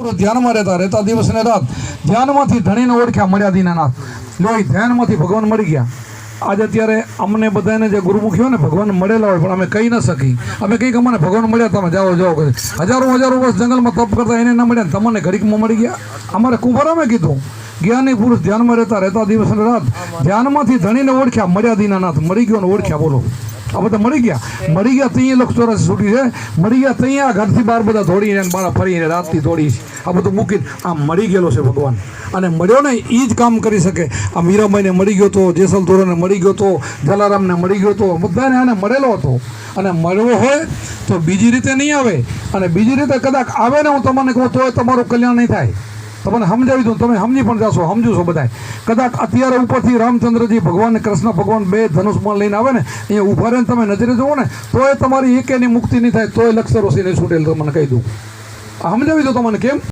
પુરુષ ધ્યાનમાં રહેતા રહેતા દિવસ ને રાત ધ્યાનમાંથી ધણીને ઓળખ્યા મળ્યા દીનાનાથ. લો ધ્યાનમાંથી ભગવાન મળી ગયા. આજે અત્યારે અમને બધાને જે ગુરુમુખી હોય ને ભગવાન મળેલા હોય, પણ અમે કહી ન શકી. અમે કંઈક અમને ભગવાન મળ્યા, તમે જાઓ જાઓ. કરી હજારો હજારો વર્ષ જંગલમાં તપ કરતા એને ન મળ્યા તમને ઘડીકમાં મળી ગયા. અમારે કુંભારામે કીધું, જ્ઞાની પુરુષ ધ્યાનમાં રહેતા રહેતા દિવસ ને રાત ધ્યાનમાંથી ધણીને ઓળખ્યા, મળ્યા દીનાનાથ. મળી ગયો ને ઓળખ્યા, બોલો. આ બધા મળી ગયા. મળી ગયા ત્યાં લક્ષ ચોરસ છૂટી છે મળી ગયા ત્યાં ઘરથી બહાર બધા અને બહાર ફરીને રાતથી છે. આ બધું મૂકીને આ મળી ગયેલો છે ભગવાન. અને મળ્યો ને એ જ કામ કરી શકે. આ મીરાબાઈને મળી ગયો તો, જેસલ ધોરણને મળી ગયો તો, જલારામને મળી ગયો તો, બધાને આને મળેલો હતો. અને મળવો હોય તો બીજી રીતે નહીં આવે. અને બીજી રીતે કદાચ આવે ને હું તમને કહું તો તમારું કલ્યાણ નહીં થાય. તમને સમજાવી દઉં તમે સમજી પણ જાશો સમજો છો બધા કદાચ અત્યારે ઉપરથી રામચંદ્રજી ભગવાન કૃષ્ણ ભગવાન બે ધનુષમાં લઈને આવે ને, અહીંયા ઊભા રહીને તમે નજરે જુઓ ને, તોય તમારી એકેની મુક્તિ નહીં થાય, તોય લક્ષ ઋષિને છૂટેલ તમને કહી દઉં. સમજાવી દઉં તમને કેમ?